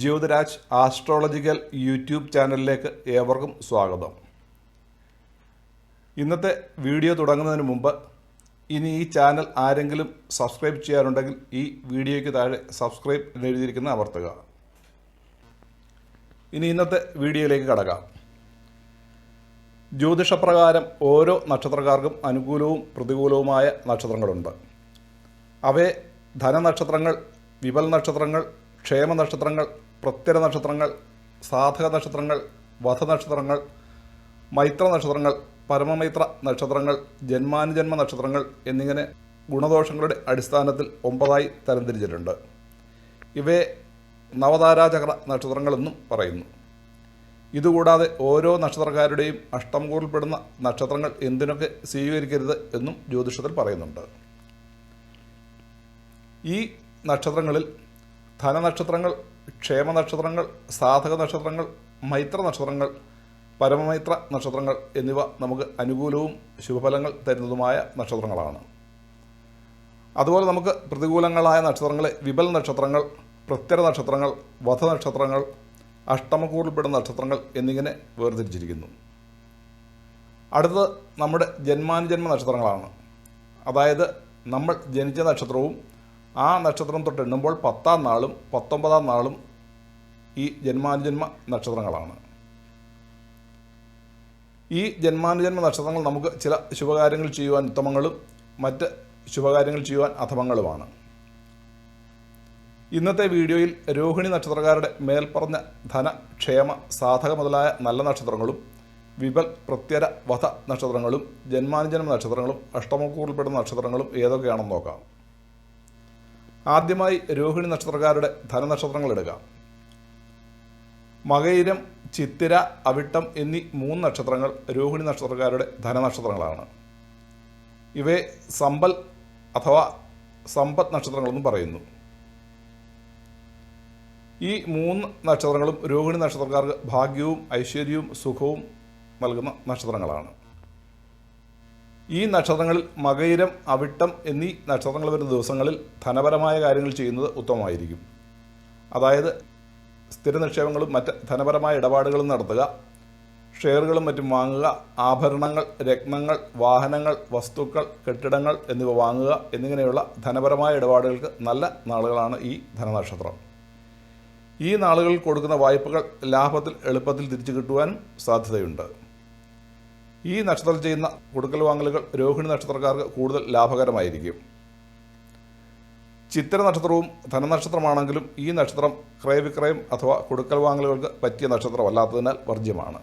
Jyothiraj astrological YouTube ചാനലിലേക്ക് ഏവർക്കും സ്വാഗതം. ഇന്നത്തെ വീഡിയോ തുടങ്ങുന്നതിന് മുമ്പ് ഇനി ഈ ചാനൽ ആരെങ്കിലും സബ്സ്ക്രൈബ് ചെയ്യാറുണ്ടെങ്കിൽ ഈ വീഡിയോയ്ക്ക് താഴെ സബ്സ്ക്രൈബ് എന്ന് എഴുതിയിരിക്കുന്ന അമർത്തുക. ഇനി ഇന്നത്തെ വീഡിയോയിലേക്ക് കടക്കാം. ജ്യോതിഷപ്രകാരം ഓരോ നക്ഷത്രക്കാർക്കും അനുകൂലവും പ്രതികൂലവുമായ നക്ഷത്രങ്ങളുണ്ട്. അവയെ ധനനക്ഷത്രങ്ങൾ വിപൽ നക്ഷത്രങ്ങൾ ക്ഷേമ നക്ഷത്രങ്ങൾ പ്രത്യര നക്ഷത്രങ്ങൾ സാധക നക്ഷത്രങ്ങൾ വധ നക്ഷത്രങ്ങൾ മൈത്ര നക്ഷത്രങ്ങൾ പരമമൈത്ര നക്ഷത്രങ്ങൾ ജന്മാനുജന്മ നക്ഷത്രങ്ങൾ എന്നിങ്ങനെ ഗുണദോഷങ്ങളുടെ അടിസ്ഥാനത്തിൽ ഒമ്പതായി തരംതിരിച്ചിട്ടുണ്ട്. ഇവയെ നവതാരാചക്ര നക്ഷത്രങ്ങളെന്നും പറയുന്നു. ഇതുകൂടാതെ ഓരോ നക്ഷത്രക്കാരുടെയും അഷ്ടംകൂറിൽപ്പെടുന്ന നക്ഷത്രങ്ങൾ എന്തിനൊക്കെ സ്വീകരിക്കരുത് എന്നും ജ്യോതിഷത്തിൽ പറയുന്നുണ്ട്. ഈ നക്ഷത്രങ്ങളിൽ ധനനക്ഷത്രങ്ങൾ ക്ഷേമ നക്ഷത്രങ്ങൾ സാധക നക്ഷത്രങ്ങൾ മൈത്ര നക്ഷത്രങ്ങൾ പരമമൈത്ര നക്ഷത്രങ്ങൾ എന്നിവ നമുക്ക് അനുകൂലവും ശുഭഫലങ്ങൾ തരുന്നതുമായ നക്ഷത്രങ്ങളാണ്. അതുപോലെ നമുക്ക് പ്രതികൂലങ്ങളായ നക്ഷത്രങ്ങളെ വിപൽ നക്ഷത്രങ്ങൾ പ്രത്യര നക്ഷത്രങ്ങൾ വധ നക്ഷത്രങ്ങൾ അഷ്ടമക്കൂറിൽപ്പെടുന്ന നക്ഷത്രങ്ങൾ എന്നിങ്ങനെ വേർതിരിച്ചിരിക്കുന്നു. അടുത്തത് നമ്മുടെ ജന്മാനുജന്മ നക്ഷത്രങ്ങളാണ്. അതായത് നമ്മൾ ജനിച്ച നക്ഷത്രവും ആ നക്ഷത്രം തൊട്ട് എണ്ണുമ്പോൾ പത്താം നാളും പത്തൊമ്പതാം നാളും ഈ ജന്മാനുജന്മ നക്ഷത്രങ്ങളാണ്. ഈ ജന്മാനുജന്മ നക്ഷത്രങ്ങൾ നമുക്ക് ചില ശുഭകാര്യങ്ങൾ ചെയ്യുവാൻ ഉത്തമങ്ങളും മറ്റ് ശുഭകാര്യങ്ങൾ ചെയ്യുവാൻ അധമങ്ങളുമാണ്. ഇന്നത്തെ വീഡിയോയിൽ രോഹിണി നക്ഷത്രക്കാരുടെ മേൽപ്പറഞ്ഞ ധന ക്ഷേമ സാധക മുതലായ നല്ല നക്ഷത്രങ്ങളും വിപൽ പ്രത്യര വധ നക്ഷത്രങ്ങളും ജന്മാനുജന്മ നക്ഷത്രങ്ങളും അഷ്ടമക്കൂറിൽപ്പെടുന്ന നക്ഷത്രങ്ങളും ഏതൊക്കെയാണെന്ന് നോക്കാം. ആദ്യമായി രോഹിണി നക്ഷത്രക്കാരുടെ ധനനക്ഷത്രങ്ങൾ എടുക്കാം മകയിരം ചിത്തിര അവിട്ടം എന്നീ മൂന്ന് നക്ഷത്രങ്ങൾ രോഹിണി നക്ഷത്രക്കാരുടെ ധനനക്ഷത്രങ്ങളാണ്. ഇവയെ സമ്പൽ അഥവാ സമ്പത്ത് നക്ഷത്രങ്ങളെന്നും പറയുന്നു. ഈ മൂന്ന് നക്ഷത്രങ്ങളും രോഹിണി നക്ഷത്രക്കാർക്ക് ഭാഗ്യവും ഐശ്വര്യവും സുഖവും നൽകുന്ന നക്ഷത്രങ്ങളാണ്. ഈ നക്ഷത്രങ്ങളിൽ മകയിരം അവിട്ടം എന്നീ നക്ഷത്രങ്ങൾ വരുന്ന ദിവസങ്ങളിൽ ധനപരമായ കാര്യങ്ങൾ ചെയ്യുന്നത് ഉത്തമമായിരിക്കും. അതായത് സ്ഥിര നിക്ഷേപങ്ങളും മറ്റ് ധനപരമായ ഇടപാടുകളും നടത്തുക ഷെയറുകളും മറ്റും വാങ്ങുക ആഭരണങ്ങൾ രത്നങ്ങൾ വാഹനങ്ങൾ വസ്തുക്കൾ കെട്ടിടങ്ങൾ എന്നിവ വാങ്ങുക എന്നിങ്ങനെയുള്ള ധനപരമായ ഇടപാടുകൾക്ക് നല്ല നാളുകളാണ് ഈ ധനനക്ഷത്രം. ഈ നാളുകളിൽ കൊടുക്കുന്ന വായ്പകൾ ലാഭത്തിൽ എളുപ്പത്തിൽ തിരിച്ചു കിട്ടുവാനും സാധ്യതയുണ്ട്. ഈ നക്ഷത്രത്തിൽ ചെയ്യുന്ന കൊടുക്കൽ വാങ്ങലുകൾ രോഹിണി നക്ഷത്രക്കാർക്ക് കൂടുതൽ ലാഭകരമായിരിക്കും. ചിത്ര നക്ഷത്രവും ധനനക്ഷത്രമാണെങ്കിലും ഈ നക്ഷത്രം ക്രയവിക്രയം അഥവാ കൊടുക്കൽ വാങ്ങലുകൾക്ക് പറ്റിയ നക്ഷത്രമല്ലാത്തതിനാൽ വർജ്യമാണ്.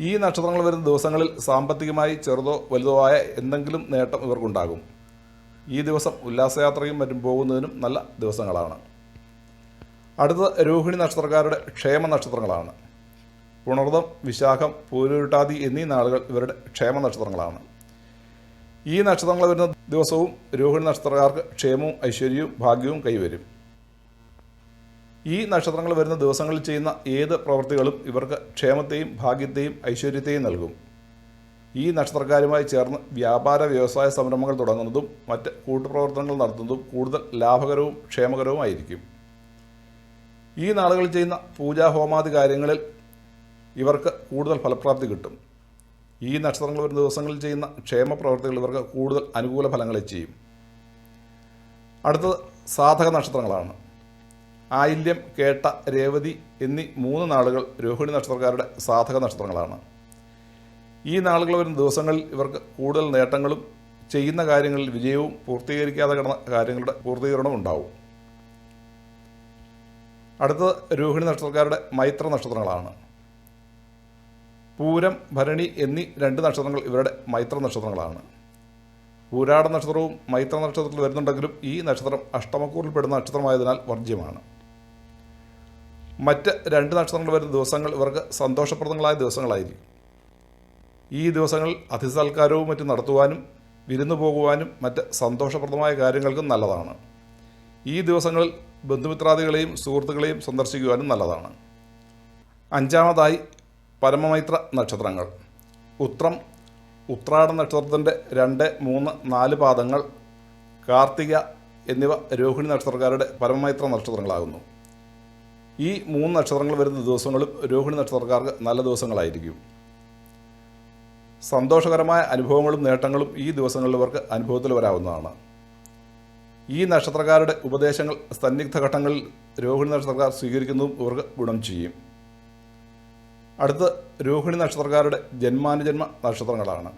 ഈ നക്ഷത്രങ്ങൾ വരുന്ന ദിവസങ്ങളിൽ സാമ്പത്തികമായി ചെറുതോ വലുതോ ആയ എന്തെങ്കിലും നേട്ടം ഇവർക്കുണ്ടാകും. ഈ ദിവസം ഉല്ലാസയാത്രയും മറ്റും പോകുന്നതിനും നല്ല ദിവസങ്ങളാണ്. അടുത്തത് രോഹിണി നക്ഷത്രക്കാരുടെ ക്ഷേമ നക്ഷത്രങ്ങളാണ്. പുണർദം വിശാഖം പൂരുരുട്ടാതി എന്നീ നാളുകൾ ഇവരുടെ ക്ഷേമ നക്ഷത്രങ്ങളാണ്. ഈ നക്ഷത്രങ്ങൾ വരുന്ന ദിവസവും രോഹിണി നക്ഷത്രക്കാർക്ക് ക്ഷേമവും ഐശ്വര്യവും ഭാഗ്യവും കൈവരും. ഈ നക്ഷത്രങ്ങൾ വരുന്ന ദിവസങ്ങളിൽ ചെയ്യുന്ന ഏത് പ്രവൃത്തികളും ഇവർക്ക് ക്ഷേമത്തെയും ഭാഗ്യത്തെയും ഐശ്വര്യത്തെയും നൽകും. ഈ നക്ഷത്രക്കാരുമായി ചേർന്ന് വ്യാപാര വ്യവസായ സംരംഭങ്ങൾ തുടങ്ങുന്നതും മറ്റ് കൂട്ടുപ്രവർത്തനങ്ങൾ നടത്തുന്നതും കൂടുതൽ ലാഭകരവും ക്ഷേമകരവുമായിരിക്കും. ഈ നാളുകളിൽ ചെയ്യുന്ന പൂജാ പൂജാഹോമാദി കാര്യങ്ങളിൽ ഇവർക്ക് കൂടുതൽ ഫലപ്രാപ്തി കിട്ടും. ഈ നക്ഷത്രങ്ങൾ വരുന്ന ദിവസങ്ങളിൽ ചെയ്യുന്ന ക്ഷേമ പ്രവർത്തികൾ ഇവർക്ക് കൂടുതൽ അനുകൂല ഫലങ്ങളെ ചെയ്യും. അടുത്തത് സാധക നക്ഷത്രങ്ങളാണ്. ആയില്യം കേട്ട രേവതി എന്നീ മൂന്ന് നാളുകൾ രോഹിണി നക്ഷത്രക്കാരുടെ സാധക നക്ഷത്രങ്ങളാണ്. ഈ നാളുകൾ വരുന്ന ദിവസങ്ങളിൽ ഇവർക്ക് കൂടുതൽ നേട്ടങ്ങളും ചെയ്യുന്ന കാര്യങ്ങളിൽ വിജയവും പൂർത്തീകരിക്കാതെ കിടന്ന കാര്യങ്ങളുടെ പൂർത്തീകരണവും ഉണ്ടാവും. അടുത്തത് രോഹിണി നക്ഷത്രക്കാരുടെ മൈത്ര നക്ഷത്രങ്ങളാണ്. പൂരം ഭരണി എന്നീ രണ്ട് നക്ഷത്രങ്ങൾ ഇവരുടെ മൈത്ര നക്ഷത്രങ്ങളാണ്. പൂരാട നക്ഷത്രവും മൈത്ര നക്ഷത്രത്തിൽ വരുന്നുണ്ടെങ്കിലും ഈ നക്ഷത്രം അഷ്ടമക്കൂറിൽപ്പെടുന്ന നക്ഷത്രമായതിനാൽ വർജ്യമാണ്. മറ്റ് രണ്ട് നക്ഷത്രങ്ങൾ വരുന്ന ദിവസങ്ങൾ ഇവർക്ക് സന്തോഷപ്രദങ്ങളായ ദിവസങ്ങളായിരിക്കും. ഈ ദിവസങ്ങളിൽ അതിസൽക്കാരവും മറ്റും നടത്തുവാനും വിരുന്നു പോകുവാനും മറ്റ് സന്തോഷപ്രദമായ കാര്യങ്ങൾക്കും നല്ലതാണ്. ഈ ദിവസങ്ങളിൽ ബന്ധുമിത്രാദികളെയും സുഹൃത്തുക്കളെയും സന്ദർശിക്കുവാനും നല്ലതാണ്. അഞ്ചാമതായി പരമമൈത്ര നക്ഷത്രങ്ങൾ. ഉത്രം ഉത്രാട നക്ഷത്രത്തിന്റെ രണ്ട് മൂന്ന് നാല് പാദങ്ങൾ കാർത്തിക എന്നിവ രോഹിണി നക്ഷത്രക്കാരുടെ പരമമൈത്ര നക്ഷത്രങ്ങളാകുന്നു. ഈ മൂന്ന് നക്ഷത്രങ്ങൾ വരുന്ന ദിവസങ്ങളും രോഹിണി നക്ഷത്രക്കാർക്ക് നല്ല ദിവസങ്ങളായിരിക്കും. സന്തോഷകരമായ അനുഭവങ്ങളും നേട്ടങ്ങളും ഈ ദിവസങ്ങളിൽ ഇവർക്ക് അനുഭവത്തിൽ വരാവുന്നതാണ്. ഈ നക്ഷത്രക്കാരുടെ ഉപദേശങ്ങൾ സന്നിഗ്ധ ഘട്ടങ്ങളിൽ രോഹിണി നക്ഷത്രക്കാർ സ്വീകരിക്കുന്നതും ഇവർക്ക് ഗുണം ചെയ്യും. അടുത്ത് രോഹിണി നക്ഷത്രക്കാരുടെ ജന്മാനുജന്മ നക്ഷത്രങ്ങളാണ്.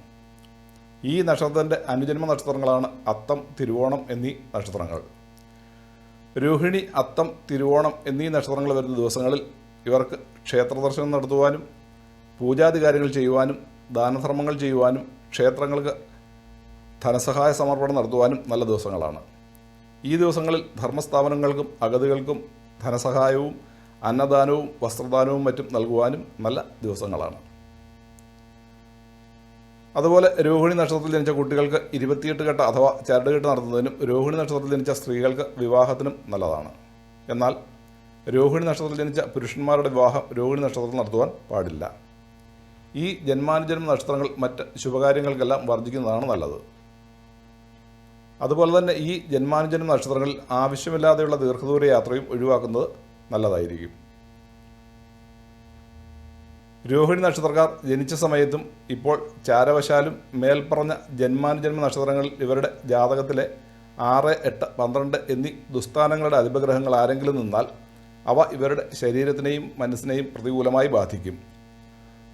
ഈ നക്ഷത്രത്തിന്റെ അനുജന്മ നക്ഷത്രങ്ങളാണ് അത്തം തിരുവോണം എന്നീ നക്ഷത്രങ്ങൾ. രോഹിണി അത്തം തിരുവോണം എന്നീ നക്ഷത്രങ്ങൾ വരുന്ന ദിവസങ്ങളിൽ ഇവർക്ക് ക്ഷേത്ര ദർശനം നടത്തുവാനും പൂജാതി കാര്യങ്ങൾ ചെയ്യുവാനും ദാനധർമ്മങ്ങൾ ചെയ്യുവാനും ക്ഷേത്രങ്ങൾക്ക് ധനസഹായ സമർപ്പണം നടത്തുവാനും നല്ല ദിവസങ്ങളാണ്. ഈ ദിവസങ്ങളിൽ ധർമ്മസ്ഥാപനങ്ങൾക്കും അഗതികൾക്കും ധനസഹായവും അന്നദാനവും വസ്ത്രദാനവും മറ്റും നൽകുവാനും നല്ല ദിവസങ്ങളാണ്. അതുപോലെ രോഹിണി നക്ഷത്രത്തിൽ ജനിച്ച കുട്ടികൾക്ക് ഇരുപത്തിയെട്ട് കെട്ട് അഥവാ ചരടുകെട്ട് നടത്തുന്നതിനും രോഹിണി നക്ഷത്രത്തിൽ ജനിച്ച സ്ത്രീകൾക്ക് വിവാഹത്തിനും നല്ലതാണ്. എന്നാൽ രോഹിണി നക്ഷത്രത്തിൽ ജനിച്ച പുരുഷന്മാരുടെ വിവാഹം രോഹിണി നക്ഷത്രത്തിൽ നടത്തുവാൻ പാടില്ല. ഈ ജന്മാനുജന്മ നക്ഷത്രങ്ങൾ മറ്റ് ശുഭകാര്യങ്ങൾക്കെല്ലാം വർജിക്കുന്നതാണ് നല്ലത്. അതുപോലെ തന്നെ ഈ ജന്മാനുജന്മ നക്ഷത്രങ്ങളിൽ ആവശ്യമില്ലാതെയുള്ള ദീർഘദൂര യാത്രയും ഒഴിവാക്കുന്നത് നല്ലതായിരിക്കും. രോഹിണി നക്ഷത്രക്കാർ ജനിച്ച സമയത്തും ഇപ്പോൾ ചാരവശാലും മേൽപ്പറഞ്ഞ ജന്മാനുജന്മ നക്ഷത്രങ്ങളിൽ ഇവരുടെ ജാതകത്തിലെ ആറ് എട്ട് പന്ത്രണ്ട് എന്നീ ദുസ്ഥാനങ്ങളുടെ അധിപഗ്രഹങ്ങൾ ആരെങ്കിലും നിന്നാൽ അവ ഇവരുടെ ശരീരത്തിനെയും മനസ്സിനെയും പ്രതികൂലമായി ബാധിക്കും.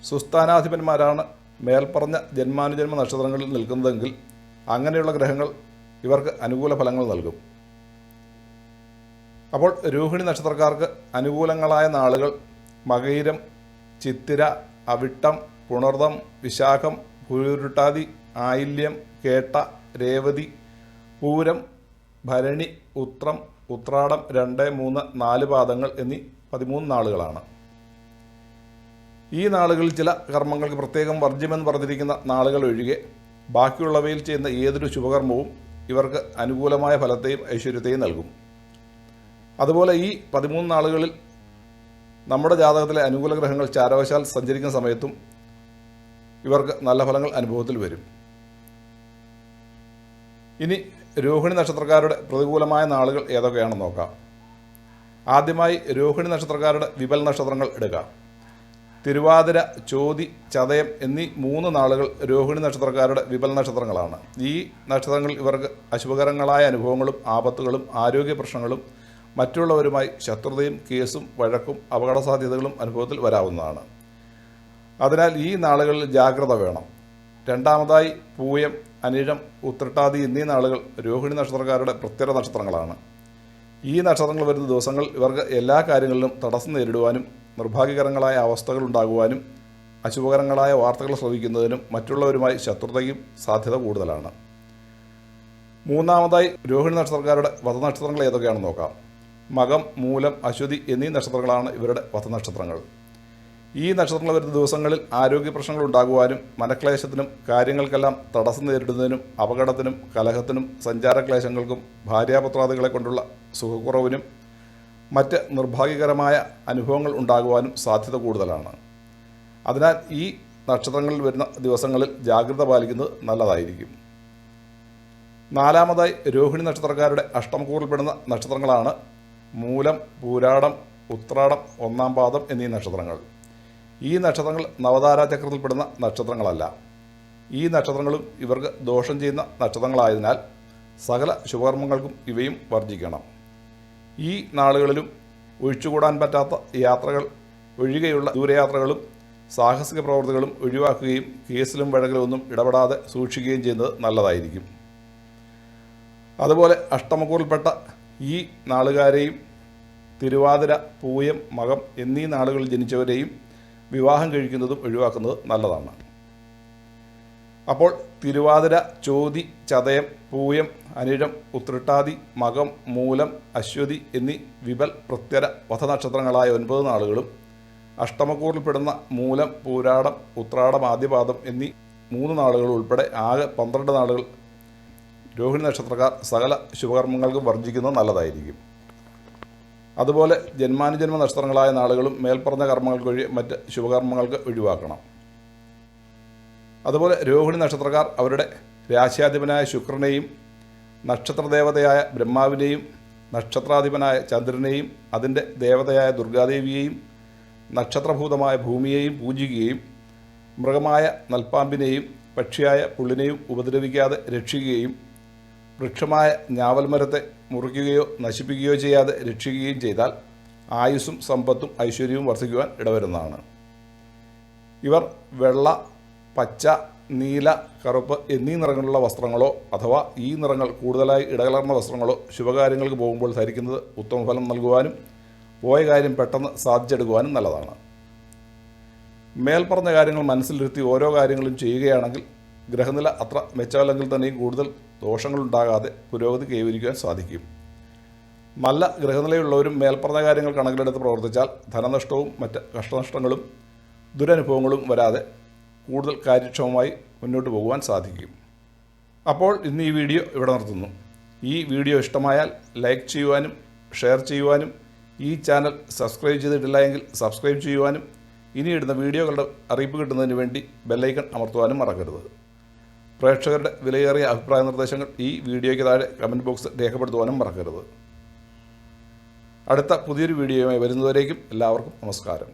സുസ്ഥാനാധിപന്മാരാണ് മേൽപ്പറഞ്ഞ ജന്മാനുജന്മ നക്ഷത്രങ്ങളിൽ നിൽക്കുന്നതെങ്കിൽ അങ്ങനെയുള്ള ഗ്രഹങ്ങൾ ഇവർക്ക് അനുകൂല ഫലങ്ങൾ നൽകും. അപ്പോൾ രോഹിണി നക്ഷത്രക്കാർക്ക് അനുകൂലങ്ങളായ നാളുകൾ. മകയിരം ചിത്തിര അവിട്ടം പുണർദം വിശാഖം ഭൂരുട്ടാതി ആയില്യം കേട്ട രേവതി പൂരം ഭരണി ഉത്രം ഉത്രാടം രണ്ട് മൂന്ന് നാല് പാദങ്ങൾ എന്നീ പതിമൂന്ന് നാളുകളാണ്. ഈ നാളുകളിൽ ചില കർമ്മങ്ങൾക്ക് പ്രത്യേകം വർജ്യമെന്ന് പറഞ്ഞിരിക്കുന്ന നാളുകൾ ഒഴികെ ബാക്കിയുള്ളവയിൽ ചെയ്യുന്ന ഏതൊരു ശുഭകർമ്മവും ഇവർക്ക് അനുകൂലമായ ഫലത്തെയും ഐശ്വര്യത്തെയും നൽകും. അതുപോലെ ഈ പതിമൂന്ന് നാളുകളിൽ നമ്മുടെ ജാതകത്തിലെ അനുകൂല ഗ്രഹങ്ങൾ ചാരവശാൽ സഞ്ചരിക്കുന്ന സമയത്തും ഇവർക്ക് നല്ല ഫലങ്ങൾ അനുഭവത്തിൽ വരും. ഇനി രോഹിണി നക്ഷത്രക്കാരുടെ പ്രതികൂലമായ നാളുകൾ ഏതൊക്കെയാണെന്ന് നോക്കാം. ആദ്യമായി രോഹിണി നക്ഷത്രക്കാരുടെ വിപൽ നക്ഷത്രങ്ങൾ എടുക്കാം. തിരുവാതിര ചോതി ചതയം എന്നീ മൂന്ന് നാളുകൾ രോഹിണി നക്ഷത്രക്കാരുടെ വിപൽ നക്ഷത്രങ്ങളാണ്. ഈ നക്ഷത്രങ്ങൾ ഇവർക്ക് അശുഭകരങ്ങളായ അനുഭവങ്ങളും ആപത്തുകളും ആരോഗ്യ പ്രശ്നങ്ങളും മറ്റുള്ളവരുമായി ശത്രുതയും കേസും വഴക്കും അപകട സാധ്യതകളും അനുഭവത്തിൽ വരാവുന്നതാണ്. അതിനാൽ ഈ നാളുകളിൽ ജാഗ്രത വേണം. രണ്ടാമതായി പൂയം അനിഴം ഉത്രട്ടാതി എന്നീ നാളുകൾ രോഹിണി നക്ഷത്രക്കാരുടെ പ്രത്യേക നക്ഷത്രങ്ങളാണ്. ഈ നക്ഷത്രങ്ങൾ വരുന്ന ദിവസങ്ങൾ ഇവർക്ക് എല്ലാ കാര്യങ്ങളിലും തടസ്സം നേരിടുവാനും നിർഭാഗ്യകരങ്ങളായ അവസ്ഥകൾ ഉണ്ടാകുവാനും അശുഭകരങ്ങളായ വാർത്തകൾ ശ്രവിക്കുന്നതിനും മറ്റുള്ളവരുമായി ശത്രുതയും സാധ്യത കൂടുതലാണ്. മൂന്നാമതായി രോഹിണി നക്ഷത്രക്കാരുടെ വധനക്ഷത്രങ്ങൾ ഏതൊക്കെയാണെന്ന് നോക്കാം. മകം മൂലം അശ്വതി എന്നീ നക്ഷത്രങ്ങളാണ് ഇവരുടെ വധനക്ഷത്രങ്ങൾ. ഈ നക്ഷത്രങ്ങൾ വരുന്ന ദിവസങ്ങളിൽ ആരോഗ്യ പ്രശ്നങ്ങൾ ഉണ്ടാകുവാനും മനക്ലേശത്തിനും കാര്യങ്ങൾക്കെല്ലാം തടസ്സം നേരിടുന്നതിനും അപകടത്തിനും കലഹത്തിനും സഞ്ചാരക്ലേശങ്ങൾക്കും ഭാര്യാപത്രാദികളെ കൊണ്ടുള്ള സുഖക്കുറവിനും മറ്റ് നിർഭാഗ്യകരമായ അനുഭവങ്ങൾ ഉണ്ടാകുവാനും സാധ്യത കൂടുതലാണ്. അതിനാൽ ഈ നക്ഷത്രങ്ങളിൽ വരുന്ന ദിവസങ്ങളിൽ ജാഗ്രത പാലിക്കുന്നത് നല്ലതായിരിക്കും. നാലാമതായി രോഹിണി നക്ഷത്രക്കാരുടെ അഷ്ടമക്കൂറിൽപ്പെടുന്ന നക്ഷത്രങ്ങളാണ് മൂലം പൂരാടം ഉത്രാടം ഒന്നാം പാദം എന്നീ നക്ഷത്രങ്ങൾ. ഈ നക്ഷത്രങ്ങൾ നവതാരാചക്രത്തിൽപ്പെടുന്ന നക്ഷത്രങ്ങളല്ല. ഈ നക്ഷത്രങ്ങളും ഇവർക്ക് ദോഷം ചെയ്യുന്ന നക്ഷത്രങ്ങളായതിനാൽ സകല ശുഭകർമ്മങ്ങൾക്കും ഇവയും വർജിക്കണം ഈ നാളുകളിലും ഒഴിച്ചുകൂടാൻ പറ്റാത്ത യാത്രകൾ ഒഴികെയുള്ള ദൂരയാത്രകളും സാഹസിക പ്രവർത്തികളും ഒഴിവാക്കുകയും കേസിലും വഴക്കിലും ഒന്നും ഇടപെടാതെ സൂക്ഷിക്കുകയും ചെയ്യുന്നത് നല്ലതായിരിക്കും. അതുപോലെ അഷ്ടമക്കൂറിൽപ്പെട്ട ഈ നാളുകാരെയും തിരുവാതിര പൂയം മകം എന്നീ നാളുകളിൽ ജനിച്ചവരെയും വിവാഹം കഴിക്കുന്നതും ഒഴിവാക്കുന്നത് നല്ലതാണ്. അപ്പോൾ തിരുവാതിര ചോതി ചതയം പൂയം അനിഴം ഉത്രട്ടാതി മകം മൂലം അശ്വതി എന്നീ വിപൽ പ്രത്യര വധനക്ഷത്രങ്ങളായ ഒൻപത് നാളുകളും അഷ്ടമക്കൂറിൽപ്പെടുന്ന മൂലം പൂരാടം ഉത്രാടം ആദ്യപാദം എന്നീ മൂന്ന് നാളുകൾ ഉൾപ്പെടെ ആകെ പന്ത്രണ്ട് നാളുകൾ രോഹിണി നക്ഷത്രക്കാർ സകല ശുഭകർമ്മങ്ങൾക്കും വർജിക്കുന്നത് നല്ലതായിരിക്കും. അതുപോലെ ജന്മാനുജന്മ നക്ഷത്രങ്ങളായ നാളുകളും മേൽപ്പറഞ്ഞ കർമ്മങ്ങൾക്ക് ഒഴി മറ്റ് ശുഭകർമ്മങ്ങൾക്ക് ഒഴിവാക്കണം. അതുപോലെ രോഹിണി നക്ഷത്രക്കാർ അവരുടെ രാശ്യാധിപനായ ശുക്രനെയും നക്ഷത്രദേവതയായ ബ്രഹ്മാവിനെയും നക്ഷത്രാധിപനായ ചന്ദ്രനെയും അതിന്റെ ദേവതയായ ദുർഗാദേവിയെയും നക്ഷത്രഭൂതമായ ഭൂമിയെയും പൂജിക്കുകയും മൃഗമായ നൽപ്പാമ്പിനെയും പക്ഷിയായ പുള്ളിനെയും ഉപദ്രവിക്കാതെ രക്ഷിക്കുകയും വൃക്ഷമായ ഞാവൽമരത്തെ മുറിക്കുകയോ നശിപ്പിക്കുകയോ ചെയ്യാതെ രക്ഷിക്കുകയും ചെയ്താൽ ആയുസ്സും സമ്പത്തും ഐശ്വര്യവും വർദ്ധിക്കുവാൻ ഇടവരുന്നതാണ്. ഇവർ വെള്ള പച്ച നീല കറുപ്പ് എന്നീ നിറങ്ങളുള്ള വസ്ത്രങ്ങളോ അഥവാ ഈ നിറങ്ങൾ കൂടുതലായി ഇടകലർന്ന വസ്ത്രങ്ങളോ ശുഭകാര്യങ്ങൾക്ക് പോകുമ്പോൾ ധരിക്കുന്നത് ഉത്തമഫലം നൽകുവാനും പോയ കാര്യം പെട്ടെന്ന് സാധിച്ചെടുക്കുവാനും നല്ലതാണ്. മേൽപ്പറഞ്ഞ കാര്യങ്ങൾ മനസ്സിലിരുത്തി ഓരോ കാര്യങ്ങളും ചെയ്യുകയാണെങ്കിൽ ഗ്രഹനില അത്ര മെച്ചമല്ലെങ്കിൽ തന്നെയും കൂടുതൽ ദോഷങ്ങളുണ്ടാകാതെ പുരോഗതി കൈവരിക്കുവാൻ സാധിക്കും. നല്ല ഗ്രഹനിലയുള്ളവരും മേൽപ്പറഞ്ഞ കാര്യങ്ങൾ കണക്കിലെടുത്ത് പ്രവർത്തിച്ചാൽ ധനനഷ്ടവും മറ്റ് കഷ്ടനഷ്ടങ്ങളും ദുരനുഭവങ്ങളും വരാതെ കൂടുതൽ കാര്യക്ഷമമായി മുന്നോട്ട് പോകുവാൻ സാധിക്കും. അപ്പോൾ ഇന്ന് ഈ വീഡിയോ ഇവിടെ നിർത്തുന്നു. ഈ വീഡിയോ ഇഷ്ടമായാൽ ലൈക്ക് ചെയ്യുവാനും ഷെയർ ചെയ്യുവാനും ഈ ചാനൽ സബ്സ്ക്രൈബ് ചെയ്തിട്ടില്ല എങ്കിൽ സബ്സ്ക്രൈബ് ചെയ്യുവാനും ഇനി ഇടുന്ന വീഡിയോകളുടെ അറിയിപ്പ് കിട്ടുന്നതിന് വേണ്ടി ബെല്ലൈക്കൺ അമർത്തുവാനും മറക്കരുത്. പ്രേക്ഷകരുടെ വിലയേറിയ അഭിപ്രായ നിർദ്ദേശങ്ങൾ ഈ വീഡിയോയ്ക്ക് താഴെ കമന്റ് ബോക്സ് രേഖപ്പെടുത്തുവാനും മറക്കരുത്. അടുത്ത പുതിയൊരു വീഡിയോയുമായി വരുന്നതുവരേക്കും എല്ലാവർക്കും നമസ്കാരം.